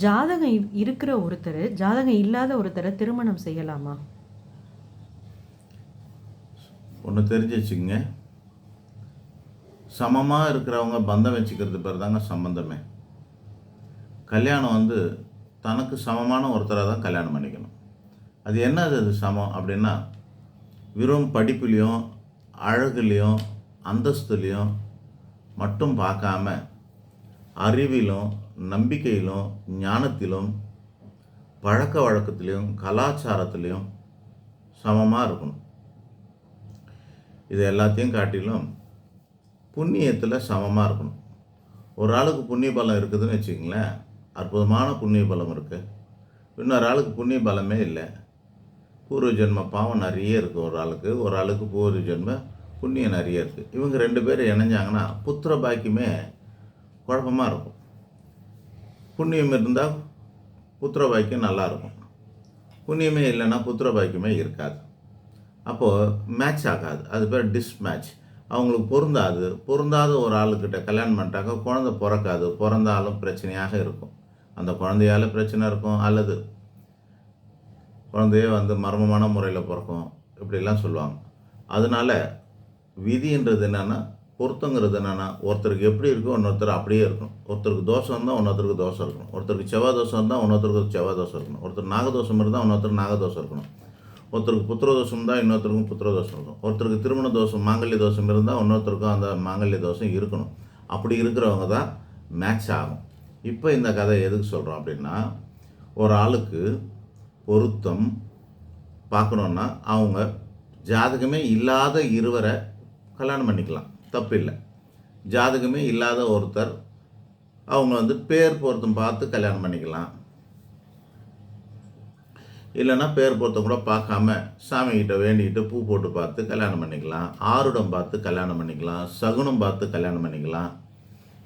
ஜாதகம் இருக்கிற ஒருத்தர் ஜாதகம் இல்லாத ஒருத்தரை திருமணம் செய்யலாமா? ஒன்று தெரிஞ்சு வச்சுக்கங்க. சமமாக இருக்கிறவங்க பந்தம் வச்சுக்கிறது பேர் தாங்க சம்பந்தமே. கல்யாணம் வந்து தனக்கு சமமான ஒருத்தரை தான் கல்யாணம் பண்ணிக்கணும். அது என்னது அது சமம் அப்படின்னா வெறும் படிப்புலேயும் அழகுலேயும் அந்தஸ்துலேயும் மட்டும் பார்க்காம அறிவிலும் நம்பிக்கையிலும் ஞானத்திலும் பழக்க வழக்கத்திலையும் கலாச்சாரத்திலையும் சமமாக இருக்கணும். இது எல்லாத்தையும் காட்டிலும் புண்ணியத்தில் சமமாக இருக்கணும். ஒரு ஆளுக்கு புண்ணிய பலம் இருக்குதுன்னு வச்சுக்கிங்களேன். அற்புதமான புண்ணிய பலம் இருக்குது இன்னொரு ஆளுக்கு புண்ணிய பலமே இல்லை. பூர்வ ஜென்ம பாவம் நிறைய இருக்குது ஒரு ஆளுக்கு. ஒரு ஆளுக்கு பூர்வ ஜென்ம புண்ணியம் நிறைய இருக்குது இவங்க ரெண்டு பேரும் இணைஞ்சாங்கன்னா புத்திர பாக்கியமே குழப்பமாக இருக்கும். புண்ணியம் இருந்தால் புத்திர பாக்கியம் நல்லாயிருக்கும். புண்ணியமே இல்லைன்னா புத்திர பாக்கியமே இருக்காது. அப்போது மேட்ச் ஆகாது. அது பேர் டிஸ்மேட்ச் அவங்களுக்கு பொருந்தாது. பொருந்தாத ஒரு ஆளுக்கிட்ட கல்யாணம் பண்ணிட்டாக்க குழந்தை பிறக்காது. பிறந்தாலும் பிரச்சனையாக இருக்கும். அந்த குழந்தையால் பிரச்சனை இருக்கும். அல்லது குழந்தையே வந்து மர்மமான முறையில் பிறக்கும். இப்படிலாம் சொல்லுவாங்க. அதனால விதின்றது என்னென்னா பொருத்தங்கிறது என்னென்னா ஒருத்தருக்கு எப்படி இருக்கோ இன்னொருத்தர் அப்படியே இருக்கணும். ஒருத்தருக்கு தோஷம் இருந்தால் இன்னொருத்தருக்கு தோஷம் இருக்கணும். ஒருத்தருக்கு செவ்வாய் தோஷம் இருந்தால் இன்னொருத்தருக்கு செவ்வாய் தோஷம் இருக்கணும். ஒருத்தர் நாகதோஷம் இருந்தால் இன்னொருத்தர் நாகதோஷம் இருக்கணும். ஒருத்தருக்கு புத்திரதோஷம் இருந்தால் இன்னொருத்தருக்கும் புத்திரதோஷம் இருக்கும் ஒருத்தருக்கு திருமண தோஷம் மாங்கல்ய தோஷம் இருந்தால் இன்னொருத்தருக்கும் அந்த மாங்கல்ய தோஷம் இருக்கணும். அப்படி இருக்கிறவங்க தான் மேட்ச் ஆகும். இப்போ இந்த கதை எதுக்கு சொல்கிறோம் அப்படின்னா ஒரு ஆளுக்கு பொருத்தம் பார்க்கணுன்னா அவங்க ஜாதகமே இல்லாத இருவரை கல்யாணம் பண்ணிக்கலாம். தப்பில்லை. ஜாதகமே இல்லாத ஒருத்தர் அவங்க வந்து பேர் பொருத்தம் பார்த்து கல்யாணம் பண்ணிக்கலாம். இல்லைன்னா பேர் பொருத்தம் கூட பார்க்காம சாமிக்கிட்ட வேண்டிக்கிட்டு பூ போட்டு பார்த்து கல்யாணம் பண்ணிக்கலாம். ஆருடம் பார்த்து கல்யாணம் பண்ணிக்கலாம். சகுனம் பார்த்து கல்யாணம் பண்ணிக்கலாம்.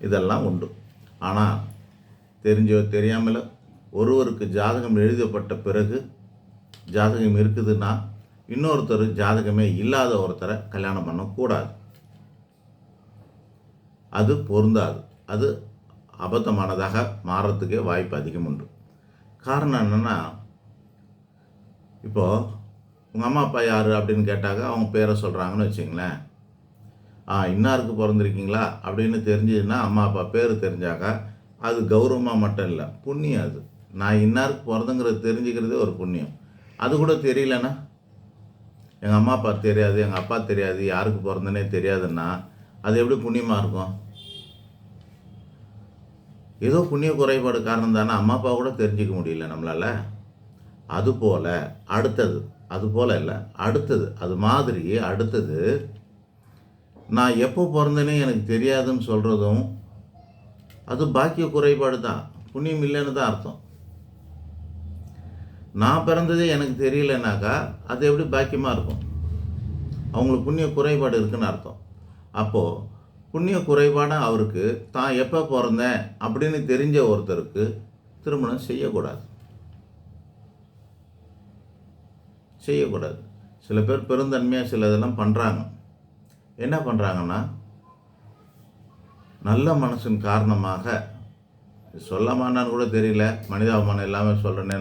இதெல்லாம் உண்டு. ஆனால் தெரிஞ்சோ தெரியாமலோ ஒருவருக்கு ஜாதகம் எழுதப்பட்ட பிறகு ஜாதகம் இருக்குதுன்னா இன்னொருத்தர் ஜாதகமே இல்லாத ஒருத்தரை கல்யாணம் பண்ணக்கூடாது. அது பொருந்தாது. அது அபத்தமானதாக மாறத்துக்கே வாய்ப்பு அதிகம் உண்டு காரணம் என்னென்னா இப்போது உங்கள் அம்மா அப்பா யார் அப்படின்னு கேட்டாக்க அவங்க பேரை சொல்கிறாங்கன்னு வச்சுங்களேன் ஆ இன்னாருக்கு பிறந்திருக்கீங்களா அப்படின்னு தெரிஞ்சதுன்னா அம்மா அப்பா பேர் தெரிஞ்சாக்கா அது கௌரவமாக மட்டும் இல்லை புண்ணியம் அது. நான் இன்னாருக்கு பிறந்துங்கிறது தெரிஞ்சுக்கிறதே ஒரு புண்ணியம். அது கூட தெரியலன்னா எங்கள் அம்மா அப்பா தெரியாது எங்கள் அப்பா தெரியாது யாருக்கு பிறந்தனே தெரியாதுன்னா அது எப்படி புண்ணியமாக இருக்கும்? ஏதோ புண்ணிய குறைபாடு காரணம் தானே அம்மா அப்பா கூட தெரிஞ்சிக்க முடியல நம்மளால். அதுபோல் அடுத்தது அது போல் இல்லை அடுத்தது அது மாதிரி அடுத்தது. நான் எப்போ பிறந்தேனே எனக்கு தெரியாதுன்னு சொல்கிறதும் அது பாக்கிய குறைபாடு தான். புண்ணியம் இல்லைன்னு தான் அர்த்தம். நான் பிறந்ததே எனக்கு தெரியலனாக்கா அது எப்படி பாக்கியமாக இருக்கும்? அவங்களுக்கு புண்ணிய குறைபாடு இருக்குன்னு அர்த்தம். அப்போது புண்ணிய குறைபாடாக அவருக்கு தான் எப்போ பிறந்தேன் அப்படின்னு தெரிஞ்ச ஒருத்தருக்கு திருமணம் செய்யக்கூடாது. செய்யக்கூடாது. சில பேர் பெருந்தன்மையாக சில இதெல்லாம் பண்ணுறாங்க என்ன பண்ணுறாங்கன்னா நல்ல மனசின் காரணமாக இது சொல்லாமான்னு கூட தெரியல மனிதாபமானம் எல்லாமே சொல்கிறேனே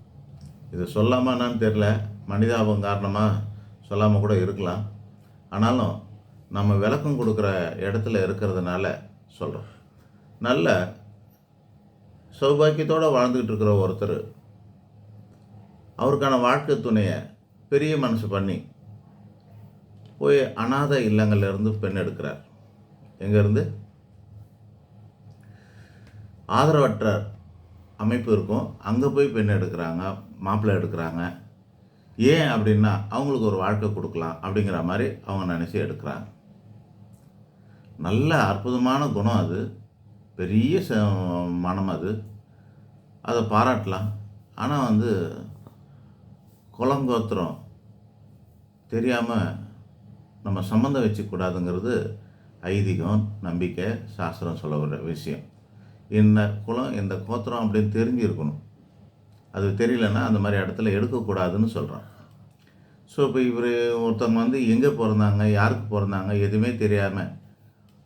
இது சொல்லாமான்னு தெரியல மனிதாபம் காரணமாக சொல்லாமல் கூட இருக்கலாம். ஆனாலும் நம்ம விளக்கம் கொடுக்குற இடத்துல இருக்கிறதுனால சொல்கிறோம் நல்ல சௌபாக்கியத்தோடு வாழ்ந்துக்கிட்டு இருக்கிற ஒருத்தர் அவருக்கான வாழ்க்கை துணையை பெரிய மனசு பண்ணி போய் அனாதை இல்லங்கள்லேருந்து பெண் எடுக்கிறார். எங்கேருந்து ஆதரவற்ற அமைப்பு இருக்கும். அங்கே போய் பெண் எடுக்கிறாங்க மாப்பிள்ளை எடுக்கிறாங்க. ஏன் அப்படின்னா அவங்களுக்கு ஒரு வாழ்க்கை கொடுக்கலாம் அப்படிங்கிற மாதிரி அவங்க நினச்சி எடுக்கிறாங்க. நல்ல அற்புதமான குணம் அது. பெரிய ச மனம் அது. அதை பாராட்டலாம். ஆனால் வந்து குலங்கோத்திரம் தெரியாமல் நம்ம சம்மந்தம் வச்சுக்கூடாதுங்கிறது ஐதீகம் நம்பிக்கை சாஸ்திரம் சொல்ல விஷயம். இந்த குலம் இந்த கோத்திரம் அப்படின்னு தெரிஞ்சிருக்கணும். அது தெரியலன்னா அந்த மாதிரி இடத்துல எடுக்கக்கூடாதுன்னு சொல்கிறான் ஸோ இப்போ இவர் ஒருத்தவங்க வந்து எங்கே பிறந்தாங்க யாருக்கு பிறந்தாங்க எதுவுமே தெரியாமல்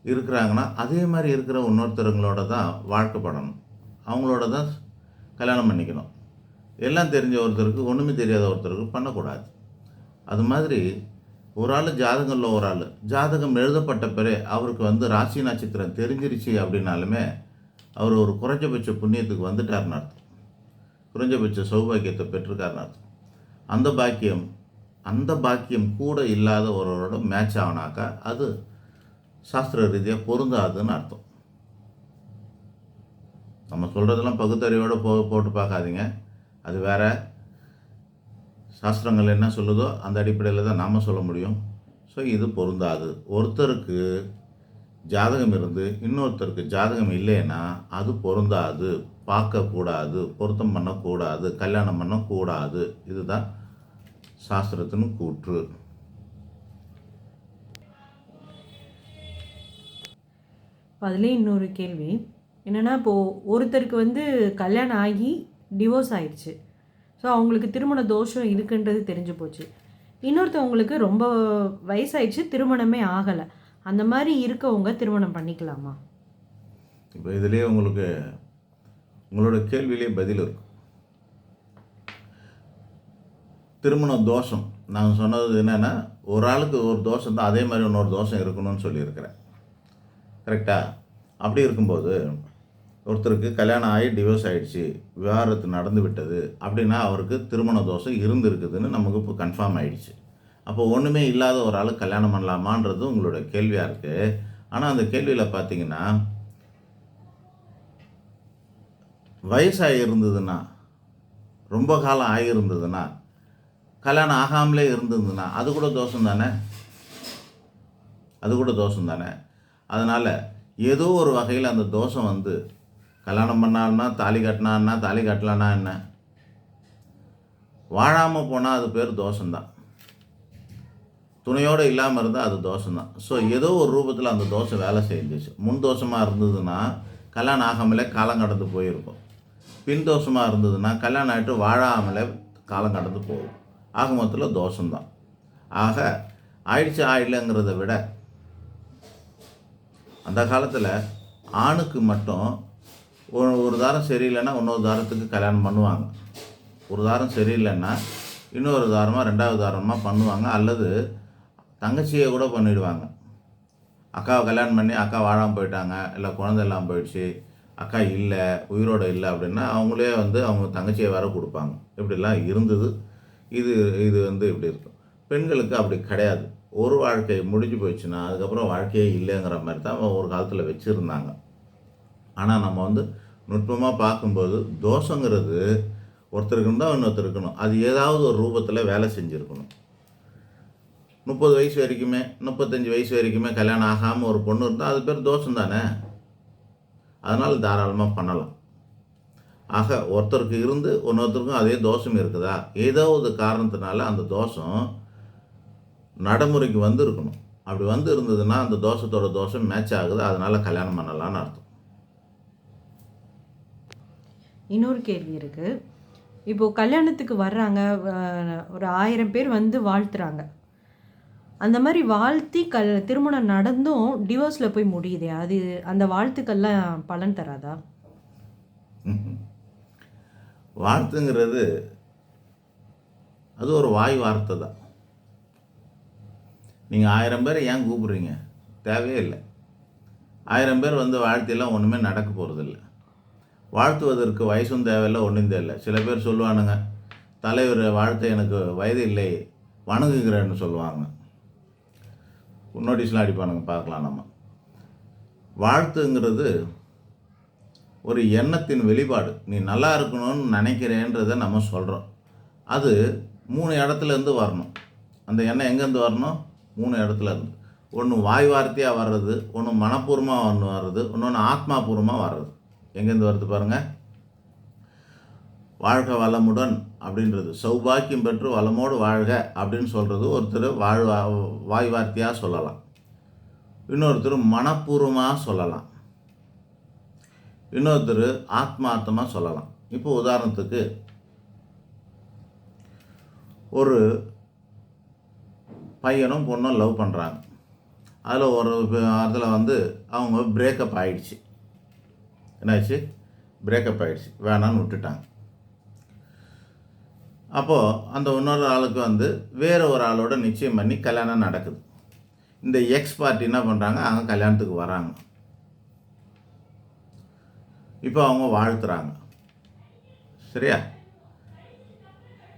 இருக்கிறாங்கன்னா அதே மாதிரி இருக்கிற இன்னொருத்தருங்களோட தான் வாழ்க்கைப்படணும் அவங்களோட தான் கல்யாணம் பண்ணிக்கணும். எல்லாம் தெரிஞ்ச ஒருத்தருக்கு ஒன்றுமே தெரியாத ஒருத்தருக்கு பண்ணக்கூடாது. அது மாதிரி ஒரு ஆள் ஜாதகங்களில் ஒரு ஆள். ஜாதகம் எழுதப்பட்ட பிறகு அவருக்கு வந்து ராசி நட்சத்திரம் தெரிஞ்சிருச்சு அப்படின்னாலுமே அவர் ஒரு குறைஞ்சபட்ச புண்ணியத்துக்கு வந்துட்டார்னு அர்த்தம். குறைஞ்சபட்ச சௌபாக்கியத்தை பெற்றிருக்காருன்னு அர்த்தம். அந்த பாக்கியம் அந்த பாக்கியம் கூட இல்லாத ஒருவரோட மேட்ச் ஆகினாக்கா அது சாஸ்திர ரீதியாக பொருந்தாதுன்னு அர்த்தம். நம்ம சொல்கிறதெல்லாம் பகுத்தறிவோடு போ போட்டு பார்க்காதீங்க. அது வேற. சாஸ்திரங்கள் என்ன சொல்லுதோ அந்த அடிப்படையில் தான் நாம் சொல்ல முடியும். ஸோ இது பொருந்தாது. ஒருத்தருக்கு ஜாதகம் இருந்து இன்னொருத்தருக்கு ஜாதகம் இல்லைன்னா அது பொருந்தாது. பார்க்கக்கூடாது பொருத்தம் பண்ணக்கூடாது. கல்யாணம் பண்ணக்கூடாது. இதுதான் சாஸ்திரத்தின் கூற்று. இப்போ அதுலேயே இன்னொரு கேள்வி. என்னென்னா இப்போது ஒருத்தருக்கு வந்து கல்யாணம் ஆகி டிவோர்ஸ் ஆயிடுச்சு. ஸோ அவங்களுக்கு திருமண தோஷம் இருக்குன்றது தெரிஞ்சு போச்சு. இன்னொருத்தவங்களுக்கு ரொம்ப வயசாயிடுச்சு திருமணமே ஆகலை. அந்த மாதிரி இருக்கவங்க திருமணம் பண்ணிக்கலாமா? இப்போ இதுலேயே உங்களுக்கு உங்களோட கேள்வியிலே பதில் இருக்கும் திருமண தோஷம். நான் சொன்னது என்னென்னா ஒரு ஆளுக்கு ஒரு தோஷம் தான் அதே மாதிரி இன்னொரு தோஷம் இருக்கணும்னு சொல்லியிருக்கிறேன். கரெக்டாக அப்படி இருக்கும்போது ஒருத்தருக்கு கல்யாணம் ஆகி டிவோர்ஸ் ஆகிடுச்சு விவாகரத்து நடந்து விட்டது அப்படின்னா அவருக்கு திருமண தோஷம் இருந்திருக்குதுன்னு நமக்கு இப்போ கன்ஃபார்ம் ஆகிடுச்சு அப்போ ஒன்றுமே இல்லாத ஒரு ஆள் கல்யாணம் பண்ணலாமான்றது உங்களோட கேள்வியாக இருக்குது ஆனால் அந்த கேள்வியில் பார்த்தீங்கன்னா வயசாகி இருந்ததுன்னா ரொம்ப காலம் ஆகியிருந்ததுன்னா கல்யாணம் ஆகாமலே இருந்ததுன்னா அது கூட தோஷம் தானே? அது கூட தோஷம் தானே? அதனால் ஏதோ ஒரு வகையில் அந்த தோஷம் வந்து கல்யாணம் பண்ணான்னா தாலி கட்டினான்னா தாலி கட்டலான்னா என்ன? வாழாமல் போனால் அது பேர் தோஷம்தான். துணையோடு இல்லாமல் இருந்தால் அது தோஷம்தான். ஸோ ஏதோ ஒரு ரூபத்தில் அந்த தோஷம் வேலை செஞ்சிச்சு. முன் தோஷமாக இருந்ததுன்னா கல்யாணம் ஆகாமலே காலம் கடந்து போயிருக்கும். பின் தோஷமாக இருந்ததுன்னா கல்யாணம் ஆகிட்டு வாழாமலே காலம் கடந்து போகும். ஆக மொத்தத்தில் தோஷம்தான். ஆக ஆயிடுச்சு ஆயிடலங்கிறத விட அந்த காலத்தில் ஆணுக்கு மட்டும் ஒரு ஒரு தாரம் சரியில்லைன்னா இன்னொரு தாரத்துக்கு கல்யாணம் பண்ணுவாங்க. ஒரு தாரம் சரியில்லைன்னா இன்னொரு தாரமாக ரெண்டாவது தாரமாக பண்ணுவாங்க அல்லது தங்கச்சியை கூட பண்ணிவிடுவாங்க அக்காவை கல்யாணம் பண்ணி அக்கா வாழாமல் போயிட்டாங்க இல்லை குழந்தை எல்லாம் போயிடுச்சு அக்கா இல்லை உயிரோடு இல்லை அப்படின்னா அவங்களே வந்து அவங்க தங்கச்சியை வேற கொடுப்பாங்க. இப்படிலாம் இருந்தது. இது இது வந்து இப்படி இருக்கும். பெண்களுக்கு அப்படி கிடையாது. ஒரு வாழ்க்கை முடிஞ்சு போயிடுச்சுன்னா அதுக்கப்புறம் வாழ்க்கையே இல்லைங்கிற மாதிரி தான் ஒரு காலத்தில் வச்சுருந்தாங்க. ஆனால் நம்ம வந்து நுட்பமாக பார்க்கும்போது தோஷங்கிறது ஒருத்தருக்கு இருந்தால் இன்னொருத்தர் இருக்கணும். அது ஏதாவது ஒரு ரூபத்தில் வேலை செஞ்சுருக்கணும். முப்பது வயசு வரைக்குமே முப்பத்தஞ்சு வயசு வரைக்குமே கல்யாணம் ஆகாமல் ஒரு பொண்ணு இருந்தால் அது பேர் தோஷம் தானே? அதனால் தாராளமாக பண்ணலாம். ஆக ஒருத்தருக்கு இருந்து இன்னொருத்தருக்கும் அதே தோஷம் இருக்குதா? ஏதோ ஒரு காரணத்தினால அந்த தோஷம் நடைமுறைக்கு வந்து இருக்கணும் அப்படி வந்து இருந்ததுன்னா அந்த தோஷத்தோட தோஷம் மேட்ச் ஆகுது. அதனால் கல்யாணம் பண்ணலான்னு அர்த்தம். இன்னொரு கேள்வி இருக்குது இப்போது கல்யாணத்துக்கு வர்றாங்க. ஒரு ஆயிரம் பேர் வந்து வாழ்த்துறாங்க. அந்த மாதிரி வாழ்த்தி கல் திருமணம் நடந்தும் டிவோர்ஸில் போய் முடியுதே? அது அந்த வாழ்த்துக்கள்லாம் பலன் தராதா? வாழ்த்துங்கிறது அது ஒரு வாய் வார்த்தை தான். நீங்கள் ஆயிரம் பேர் ஏன் கூப்பிட்றீங்க? தேவையே இல்லை. ஆயிரம் பேர் வந்து வாழ்த்தியெல்லாம் ஒன்றுமே நடக்க போகிறதில்ல வாழ்த்துவதற்கு வயசும் தேவையில்லை ஒன்றும் தேவையில்லை. சில பேர் சொல்லுவானுங்க தலைவர் வாழ்த்த எனக்கு வயது இல்லை வணங்குகிறேன்னு சொல்லுவாங்க. நோட்டீஸ்லாம் அடிப்பானுங்க பார்க்கலாம் நம்ம. வாழ்த்துங்கிறது ஒரு எண்ணத்தின் வெளிப்பாடு. நீ நல்லா இருக்கணும்னு நினைக்கிறேன்றதை நம்ம சொல்கிறோம் அது மூணு இடத்துல இருந்து வரணும். அந்த எண்ணம் எங்கேருந்து வரணும்? மூணு இடத்துல இருந்து. ஒன்று வாய் வார்த்தையாக வர்றது ஒன்று மனப்பூர்வமாக ஒன்று வர்றது இன்னொன்று ஆத்மாபூர்வமாக வர்றது. எங்கேருந்து வருது பாருங்கள் வாழ்க வளமுடன் அப்படின்றது. சௌபாக்கியம் பெற்று வளமோடு வாழ்க அப்படின்னு சொல்கிறது ஒருத்தர் வாழ் வாய் வார்த்தையாக சொல்லலாம். இன்னொருத்தர் மனப்பூர்வமாக சொல்லலாம். இன்னொருத்தர் ஆத்மார்த்தமாக சொல்லலாம். இப்போ உதாரணத்துக்கு ஒரு பையனும் பொண்ணும் லவ் பண்ணுறாங்க அதில் ஒரு அதில் வந்து அவங்க பிரேக்கப் ஆகிடுச்சு என்னாச்சு? பிரேக்கப் ஆகிடுச்சு வேணான்னு விட்டுட்டாங்க. அப்போது அந்த இன்னொரு ஆளுக்கு வந்து வேறு ஒரு ஆளோட நிச்சயம் பண்ணி கல்யாணம் நடக்குது. இந்த எக்ஸ் பார்ட்டி என்ன பண்ணுறாங்க அங்கே கல்யாணத்துக்கு வராங்க. இப்போ அவங்க வாழ்த்துறாங்க. சரியா?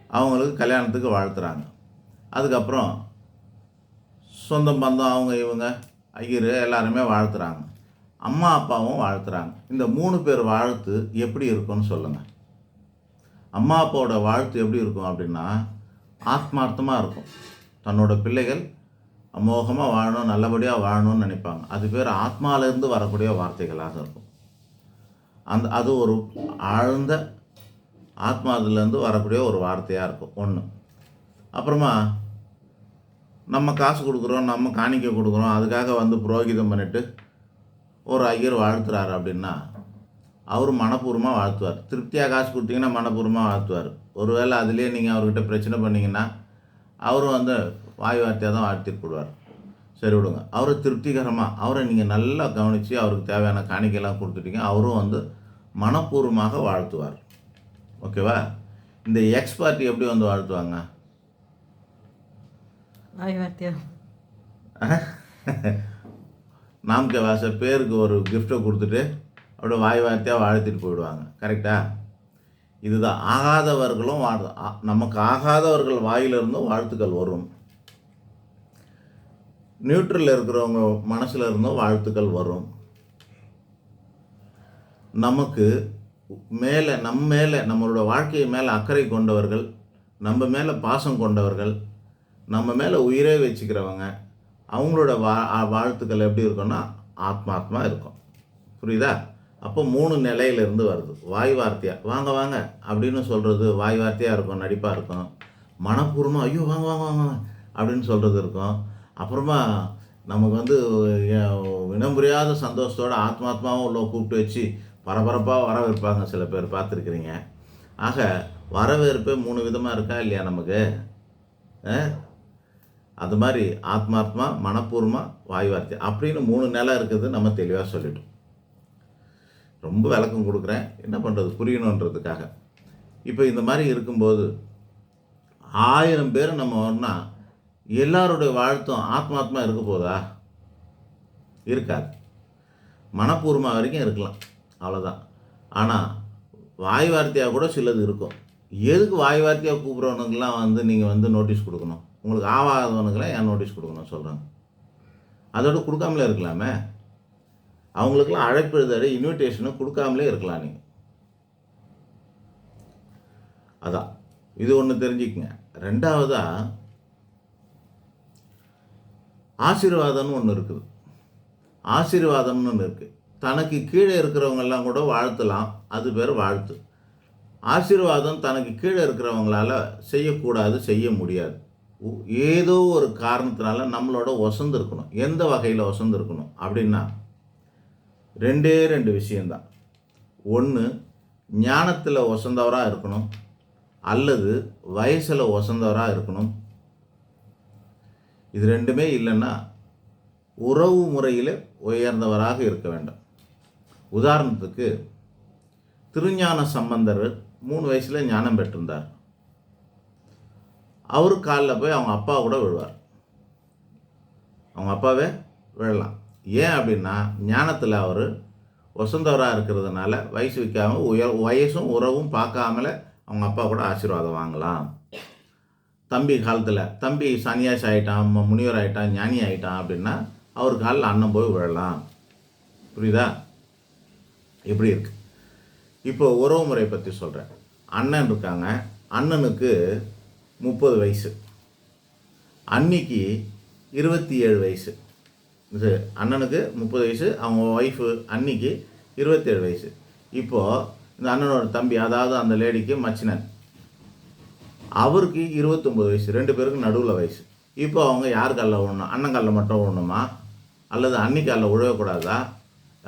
அவங்களுக்கு கல்யாணத்துக்கு வாழ்த்துறாங்க. அதுக்கப்புறம் சொந்தம் பந்தம் அவங்க இவங்க ஐயர் எல்லாருமே வாழ்த்துறாங்க. அம்மா அப்பாவும் வாழ்த்துறாங்க. இந்த மூணு பேர் வாழ்த்து எப்படி இருக்கும்னு சொல்லுங்கள் அம்மா அப்பாவோட வாழ்த்து எப்படி இருக்கும் அப்படின்னா ஆத்மார்த்தமாக இருக்கும். தன்னோட பிள்ளைகள் அமோகமாக வாழணும் நல்லபடியாக வாழணும்னு நினைப்பாங்க. அது பேர் ஆத்மாலேருந்து வரக்கூடிய வார்த்தைகளாக இருக்கும். அந்த அது ஒரு ஆழ்ந்த ஆத்மாதுலேருந்து வரக்கூடிய ஒரு வார்த்தையாக இருக்கும். ஒன்று அப்புறமா நம்ம காசு கொடுக்குறோம் நம்ம காணிக்கை கொடுக்குறோம் அதுக்காக வந்து புரோகிதம் பண்ணிட்டு ஒரு ஐயர் வாழ்த்துறாரு அப்படின்னா அவர் மனப்பூர்வமாக வாழ்த்துவார். திருப்தியாக காசு கொடுத்தீங்கன்னா மனப்பூர்வமாக வாழ்த்துவார். ஒருவேளை அதுலேயே நீங்கள் அவர்கிட்ட பிரச்சனை பண்ணிங்கன்னா அவரும் வந்து வாய் வார்த்தையாக தான் வாழ்த்திட்டு போடுவார். சரி விடுங்க. அவரை திருப்திகரமாக அவரை நீங்கள் நல்லா கவனித்து அவருக்கு தேவையான காணிக்கையெல்லாம் கொடுத்துட்டீங்க அவரும் வந்து மனப்பூர்வமாக வாழ்த்துவார். ஓகேவா? இந்த எக்ஸ் பார்ட்டி எப்படி வந்து வாழ்த்துவாங்க? நாமக்க வாச பேருக்கு ஒரு கிஃப்ட்டை கொடுத்துட்டு அப்படியே வாய் வார்த்தையாக வாழ்த்திட்டு போயிடுவாங்க கரெக்டா இதுதான் ஆகாதவர்களும் வாழ் நமக்கு ஆகாதவர்கள் வாயிலிருந்தும் வாழ்த்துக்கள் வரும் நியூட்ரலில் இருக்கிறவங்க மனசில் இருந்தும் வாழ்த்துக்கள் வரும் நமக்கு மேலே நம்ம மேலே நம்மளோட வாழ்க்கையை மேலே அக்கறை கொண்டவர்கள் நம்ம மேலே பாசம் கொண்டவர்கள் நம்ம மேலே உயிரே வச்சுக்கிறவங்க அவங்களோட வா வாழ்த்துக்கள் எப்படி இருக்கும்னா ஆத்மாத்மா இருக்கும். புரியுதா? அப்போ மூணு நிலையிலேருந்து வருது. வாய் வார்த்தையாக வாங்க வாங்க. அப்படின்னு சொல்கிறது வாய் வார்த்தையாக இருக்கும் நடிப்பாக இருக்கும். மனப்பூர்வமாக ஐயோ வாங்க வாங்க வாங்க அப்படின்னு சொல்கிறது இருக்கும். அப்புறமா நமக்கு வந்து வினம்புரியாத இனம் புரியாத சந்தோஷத்தோட ஆத்மாத்மாவும் உள்ள கூப்பிட்டு வச்சு பரபரப்பாக வரவேற்பாங்க சில பேர் பார்த்துருக்குறீங்க. ஆக வரவேற்பே மூணு விதமாக இருக்கா இல்லையா நமக்கு? அது மாதிரி ஆத்மாத்மா மனப்பூர்வமாக வாய் வார்த்தை. அப்படின்னு மூணு நிலை இருக்குது நம்ம தெளிவாக சொல்லிட்டோம். ரொம்ப விளக்கம் கொடுக்குறேன். என்ன பண்ணுறது புரியணுன்றதுக்காக. இப்போ இந்த மாதிரி இருக்கும்போது ஆயிரம் பேர் நம்ம வரணும்னா எல்லாருடைய வாழ்த்தும் ஆத்மாத்மா இருக்க போதா? இருக்காது. மனப்பூர்வமாக வரைக்கும் இருக்கலாம். அவ்வளோதான் ஆனால் வாய் வார்த்தையாக கூட சிலது இருக்கும். எதுக்கு வாய் வார்த்தையாக கூப்பிட்றவனுக்கெல்லாம் வந்து நீங்கள் வந்து நோட்டீஸ் கொடுக்கணும்? உங்களுக்கு ஆவாதவனுக்கெல்லாம் ஏன் நோட்டீஸ் கொடுக்கணும்? சொல்கிறாங்க அதோட கொடுக்காமலே இருக்கலாமே. அவங்களுக்கெல்லாம் அழைப்பு எழுதாரு இன்விடேஷனும் கொடுக்காமலே இருக்கலாம் நீங்கள் அதான். இது ஒன்று தெரிஞ்சுக்கங்க. ரெண்டாவதா ஆசீர்வாதம்னு ஒன்று இருக்குது. ஆசீர்வாதம்னு ஒன்று இருக்குது தனக்கு கீழே இருக்கிறவங்கெல்லாம் கூட வாழ்த்தலாம். அது பேர் வாழ்த்து. ஆசீர்வாதம் தனக்கு கீழே இருக்கிறவங்களால செய்யக்கூடாது செய்ய முடியாது. ஏதோ ஒரு காரணத்தினால நம்மளோட ஒசந்து இருக்கணும் எந்த வகையில் ஒசந்து இருக்கணும் அப்படின்னா ரெண்டே ரெண்டு விஷயந்தான் ஒன்று ஞானத்தில் ஒசந்தவராக இருக்கணும். அல்லது வயசில் ஒசந்தவராக இருக்கணும். இது ரெண்டுமே இல்லைன்னா உறவு முறையில் உயர்ந்தவராக இருக்க வேண்டும். உதாரணத்துக்கு திருஞான சம்பந்தர் மூணு வயசில் ஞானம் பெற்றிருந்தார். அவர் காலில் போய் அவங்க அப்பா கூட விழுவார். அவங்க அப்பாவே விழலாம். ஏன் அப்படின்னா ஞானத்தில் அவர் வசந்தவராக இருக்கிறதுனால வயசு விற்காம உயர் வயசும் உறவும் பார்க்காமல அவங்க அப்பா கூட ஆசீர்வாதம் வாங்கலாம். தம்பி காலத்தில் தம்பி சன்னியாசி ஆகிட்டான் முனிவர் ஆகிட்டான் ஞானி ஆகிட்டான் அப்படின்னா அவர் காலில் அண்ணன் போய் விழலாம். புரியுதா? இப்படி இருக்கு. இப்போ உறவு முறை பற்றி சொல்கிறேன் அண்ணன் இருக்காங்க. அண்ணனுக்கு முப்பது வயசு. அன்னைக்கு இருபத்தி ஏழு வயசு. இது அண்ணனுக்கு முப்பது வயசு அவங்க ஒய்ஃபு இருபத்தி இருபத்தேழு வயசு. இப்போது இந்த அண்ணனோட தம்பி அதாவது அந்த லேடிக்கு மச்சினன். அவருக்கு இருபத்தொம்பது வயசு ரெண்டு பேருக்கும் நடுவில் வயசு. இப்போ அவங்க யார் கல்ல விடணும் அண்ணன் கல்ல மட்டும் விடணுமா அல்லது அன்னி கல்ல விழக்கூடாதா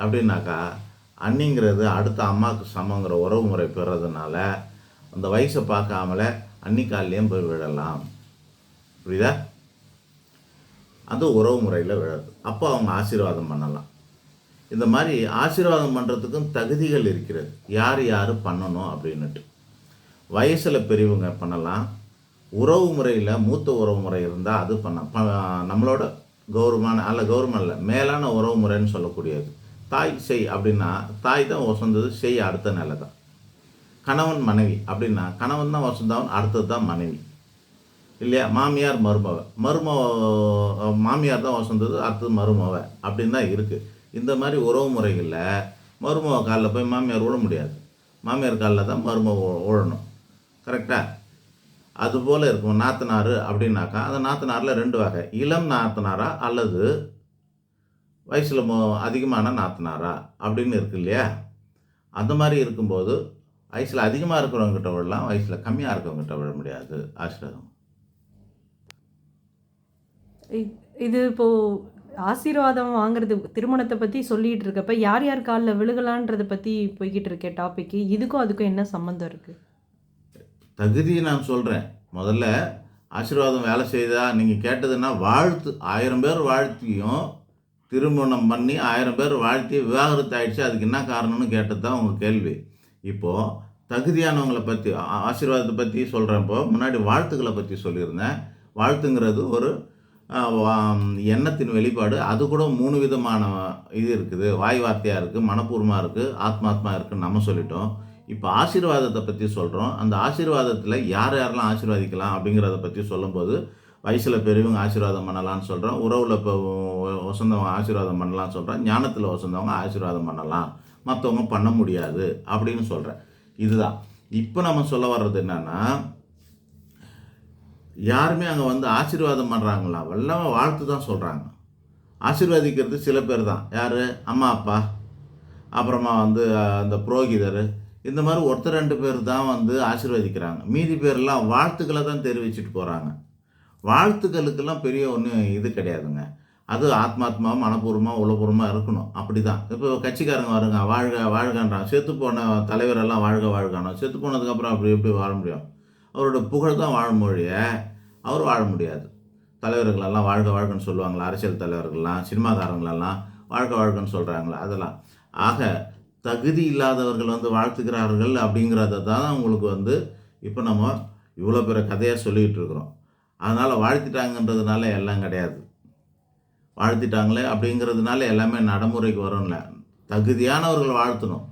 அப்படின்னாக்கா அன்னிங்கிறது அடுத்த அம்மாவுக்கு சமங்கிற உறவு முறை பெறதுனால அந்த வயசை பார்க்காமல அன்னிக்காலிலையும் போய் விழலாம். புரியுதா? அது உறவு முறையில் விழாது. அப்போ அவங்க ஆசீர்வாதம் பண்ணலாம். இந்த மாதிரி ஆசீர்வாதம் பண்ணுறதுக்கும் தகுதிகள் இருக்கிறது. யார் யார் பண்ணணும் அப்படின்னுட்டு. வயசில் பெரியவங்க பண்ணலாம். உறவு முறையில் மூத்த உறவு முறை இருந்தால் அது பண்ண நம்மளோட கௌரவமான அல்ல கௌரவம் மேலான உறவு முறைன்னு சொல்லக்கூடியது. தாய் செய் அப்படின்னா தாய் தான் வசந்தது செய் அடுத்த நிலை தான் கணவன் மனைவி அப்படின்னா கணவன் தான் வசந்தவன் அடுத்தது தான் மனைவி. இல்லையா? மாமியார் மருமவ. மருமவ மாமியார் தான் வசந்தது அடுத்தது மருமவ அப்படின்னு தான் இருக்குது இந்த மாதிரி உறவு முறைகளில் மருமவ காலில் போய் மாமியார் விழ முடியாது. மாமியார் காலில் தான் மருமவ விழணும் கரெக்டாக அதுபோல் இருக்கும். நாத்தனார் அப்படின்னாக்கா அந்த நாத்தனாரில் ரெண்டு வகை. இளம் நாத்தனாரா அல்லது வயசில் மோ அதிகமான நாத்தனாரா அப்படின்னு இருக்கு இல்லையா? அந்த மாதிரி இருக்கும்போது வயசில் அதிகமாக இருக்கிறவங்ககிட்ட விடலாம் வயசில் கம்மியாக இருக்கவங்ககிட்ட விட முடியாது. ஆசீர்வாதம். இது இப்போது ஆசீர்வாதம் வாங்குறது திருமணத்தை பற்றி சொல்லிட்டு இருக்கப்ப யார் யார் காலில் விழுகலான்றதை பற்றி போய்கிட்டு இருக்கே டாபிக்கு இதுக்கும் அதுக்கும் என்ன சம்மந்தம் இருக்குது தகுதியை நான் சொல்கிறேன் முதல்ல ஆசீர்வாதம் வேலை செய்தா நீங்கள் கேட்டதுன்னா வாழ்த்து ஆயிரம் பேர் வாழ்த்தியும் திருமணம் பண்ணி ஆயிரம் பேர் வாழ்த்தி விவாகரத்து ஆயிடுச்சு. அதுக்கு என்ன காரணம்னு கேட்டது தான் உங்கள் கேள்வி. இப்போது தகுதியானவங்களை பற்றி ஆசீர்வாதத்தை பற்றி சொல்கிறப்போ முன்னாடி வாழ்த்துக்களை பற்றி சொல்லியிருந்தேன். வாழ்த்துங்கிறது ஒரு எண்ணத்தின் வெளிப்பாடு. அது கூட மூணு விதமான இது இருக்குது. வாய் வார்த்தையாக இருக்குது மனப்பூர்வமாக இருக்குது ஆத்மாத்மா இருக்குதுன்னு நம்ம சொல்லிட்டோம். இப்போ ஆசீர்வாதத்தை பற்றி சொல்கிறோம் அந்த ஆசீர்வாதத்தில் யார் யாரெல்லாம் ஆசீர்வாதிக்கலாம் அப்படிங்கிறத பற்றி சொல்லும்போது வயசில் பெரியவங்க ஆசீர்வாதம் பண்ணலாம்னு சொல்கிறோம் உறவில் இப்போ வசந்தவங்க ஆசீர்வாதம் பண்ணலாம்னு சொல்கிறேன் ஞானத்தில் வசந்தவங்க ஆசீர்வாதம் பண்ணலாம். மற்றவங்க பண்ண முடியாது அப்படின்னு சொல்கிறேன் இதுதான். இப்போ நம்ம சொல்ல வர்றது என்னன்னா யாருமே அங்கே வந்து ஆசீர்வாதம் பண்ணுறாங்களா வல்லவ வாழ்த்து தான் சொல்கிறாங்க ஆசீர்வதிக்கிறது சில பேர் தான் யார்? அம்மா அப்பா. அப்புறமா வந்து அந்த புரோகிதர். இந்த மாதிரி ஒருத்தர் ரெண்டு பேர் தான் வந்து ஆசீர்வதிக்கிறாங்க. மீதி பேர்லாம் வாழ்த்துக்களை தான் தெரிவிச்சுட்டு போகிறாங்க வாழ்த்துக்களுக்கெல்லாம் பெரிய ஒன்றும் இது கிடையாதுங்க. அது ஆத்மாத்மாவும் மனப்பூர்வமாக உளப்பூர்வமாக இருக்கணும். அப்படி தான் இப்போ கட்சிக்காரங்க வருங்க வாழ்க வாழ்கன்றான் செத்து போன தலைவரெல்லாம் வாழ்க வாழ்கானோ செத்து போனதுக்கப்புறம் அப்படி எப்படி வாழ முடியும்? அவரோட புகழ் தான் வாழும் மொழிய அவர் வாழ முடியாது. தலைவர்களெல்லாம் வாழ்க வாழ்கன்னு சொல்லுவாங்களா? அரசியல் தலைவர்கள்லாம் சினிமாதாரங்களெல்லாம் வாழ்க வாழ்கன்னு சொல்கிறாங்களா அதெல்லாம். ஆக தகுதி இல்லாதவர்கள் வந்து வாழ்த்துக்கிறார்கள் அப்படிங்கிறத தான் உங்களுக்கு வந்து இப்போ நம்ம இவ்வளோ பெரிய கதையாக சொல்லிக்கிட்டு இருக்கிறோம். அதனால் வாழ்த்திட்டாங்கன்றதுனால எல்லாம் கிடையாது. வாழ்த்திட்டாங்களே அப்படிங்கிறதுனால எல்லாமே நடைமுறைக்கு வரும்ல. தகுதியானவர்கள் வாழ்த்தணும்.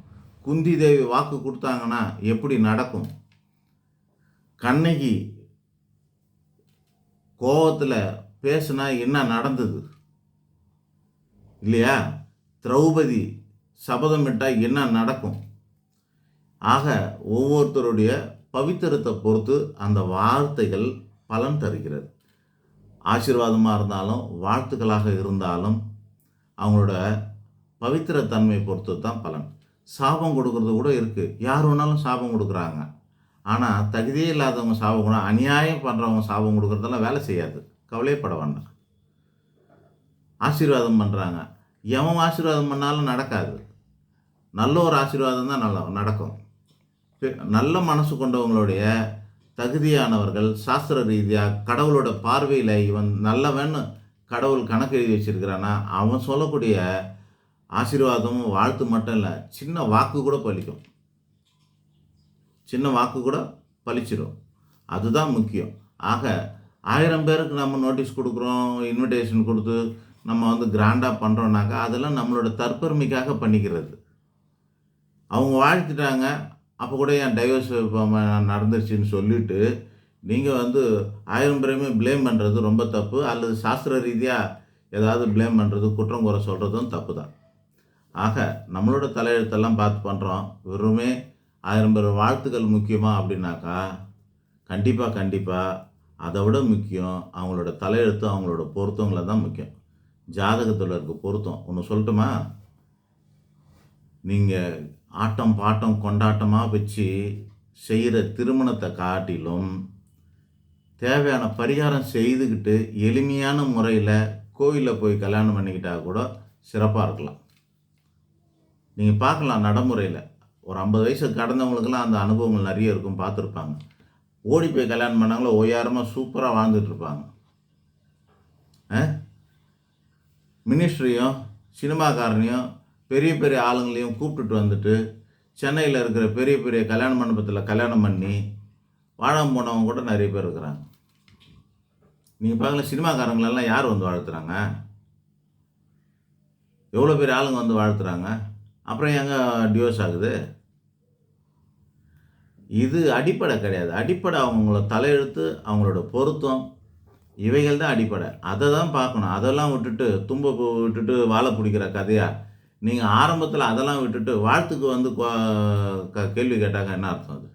குந்தி தேவி வாக்கு கொடுத்தாங்கன்னா எப்படி நடக்கும்? கண்ணகி கோபத்தில் பேசுனா என்ன நடந்தது? இல்லையா? திரௌபதி சபதமிட்டால் என்ன நடக்கும்? ஆக ஒவ்வொருத்தருடைய பவித்திரத்தை பொறுத்து அந்த வார்த்தைகள் பலன் தருகிறது. ஆசீர்வாதமாக இருந்தாலும் வாழ்த்துக்களாக இருந்தாலும் அவங்களோட பவித்திரத்தன்மை பொறுத்து தான் பலன். சாபம் கொடுக்கறது கூட இருக்குது யார் வேணாலும் சாபம் கொடுக்குறாங்க. ஆனால் தகுதியே இல்லாதவங்க சாபம் கூட அநியாயம் பண்ணுறவங்க சாபம் கொடுக்குறதெல்லாம் வேலை செய்யாது. கவலையப்பட வேண்டாம். ஆசீர்வாதம் பண்ணுறாங்க எவன் ஆசீர்வாதம் பண்ணாலும் நடக்காது. நல்ல ஒரு ஆசீர்வாதம் தான் நல்லா நடக்கும். பெ- நல்ல மனசு கொண்டவங்களுடைய தகுதியானவர்கள் சாஸ்திர ரீதியாக கடவுளோட பார்வையில் இவன் நல்லவன் கடவுள் கணக்கு எழுதி வச்சிருக்கிறானா அவன் சொல்லக்கூடிய ஆசீர்வாதமும் வாழ்த்து மட்டும் இல்லை சின்ன வாக்கு கூட பலிக்கும் சின்ன வாக்கு கூட பலிச்சிடும் அதுதான் முக்கியம். ஆக ஆயிரம் பேருக்கு நம்ம நோட்டீஸ் கொடுக்குறோம் இன்விடேஷன் கொடுத்து நம்ம வந்து கிராண்டாக பண்ணுறோன்னாக்கா அதெல்லாம் நம்மளோட தற்பெருமைக்காக பண்ணிக்கிறது. அவங்க வாழ்த்திட்டாங்க அப்போ கூட என் டைவர்ஸ் நடந்துருச்சுன்னு சொல்லிட்டு நீங்கள் வந்து ஆயிரம் பேருமே ப்ளேம் பண்ணுறது ரொம்ப தப்பு அல்லது சாஸ்திர ரீதியாக ஏதாவது ப்ளேம் பண்ணுறது குற்றம் குறை சொல்கிறதும் தப்பு தான் ஆக நம்மளோட தலையெழுத்தெல்லாம் பார்த்து பண்ணுறோம் வெறுமே ஆயிரம் பேர் வாழ்த்துக்கள் முக்கியமாக அப்படின்னாக்கா கண்டிப்பாக கண்டிப்பாக அதை விட முக்கியம் அவங்களோட தலையெழுத்து அவங்களோட பொருத்தங்களை தான் முக்கியம். ஜாதகத்தில் இருக்க பொருத்தம். ஒன்று சொல்லட்டுமா? நீங்கள் ஆட்டம் பாட்டம் கொண்டாட்டமாக வச்சு செய்கிற திருமணத்தை காட்டிலும் தேவையான பரிகாரம் செய்துக்கிட்டு எளிமையான முறையில் கோயிலில் போய் கல்யாணம் பண்ணிக்கிட்டா கூட சிறப்பாக இருக்கலாம். நீங்கள் பார்க்கலாம் நடைமுறையில். ஒரு ஐம்பது வயசு கடந்தவங்களுக்கெல்லாம் அந்த அனுபவங்கள் நிறைய இருக்கும் பார்த்துருப்பாங்க. ஓடி போய் கல்யாணம் பண்ணாங்களோ ஓயாரமாக சூப்பராக வாழ்ந்துட்டு இருப்பாங்க. மினிஸ்ட்ரியும் சினிமாக்காரனையும் பெரிய பெரிய ஆளுங்களையும் கூப்பிட்டுட்டு வந்துட்டு சென்னையில் இருக்கிற பெரிய பெரிய கல்யாண மண்டபத்தில் கல்யாணம் பண்ணி வாழாம போனவங்க கூட நிறைய பேர் இருக்கிறாங்க. நீங்கள் பார்க்கல சினிமாக்காரங்களெல்லாம் யார் வந்து வாழ்த்துறாங்க? எவ்வளோ பெரிய ஆளுங்க வந்து வாழ்த்துறாங்க? அப்புறம் எங்கே டிவோர்ஸ் ஆகுது? இது அடிப்படை கிடையாது. அடிப்படை அவங்கள தலையெழுத்து அவங்களோட பொருத்தம் இவைகள் தான் அடிப்படை. அதை தான் பார்க்கணும். அதெல்லாம் விட்டுட்டு தும்ப விட்டுட்டு வாழை பிடிக்கிற கதையாக நீங்கள் ஆரம்பத்தில் அதெல்லாம் விட்டுட்டு வாழ்த்துக்கு வந்து க- கேள்வி கேட்டாங்க என்ன அர்த்தம் அது?